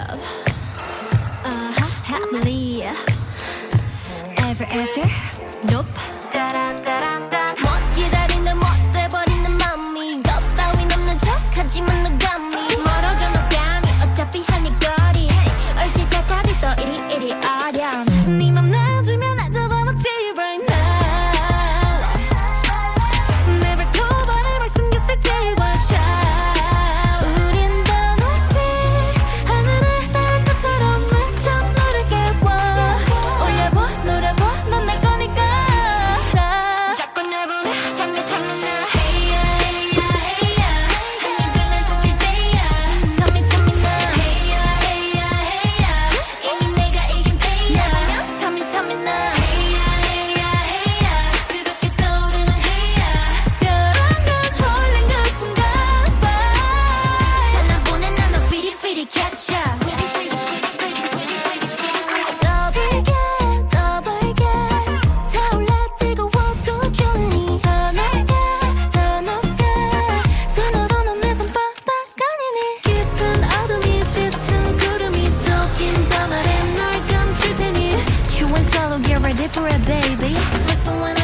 love. Uh huh, happily. Ever after? Nope. ready for a baby. Listen when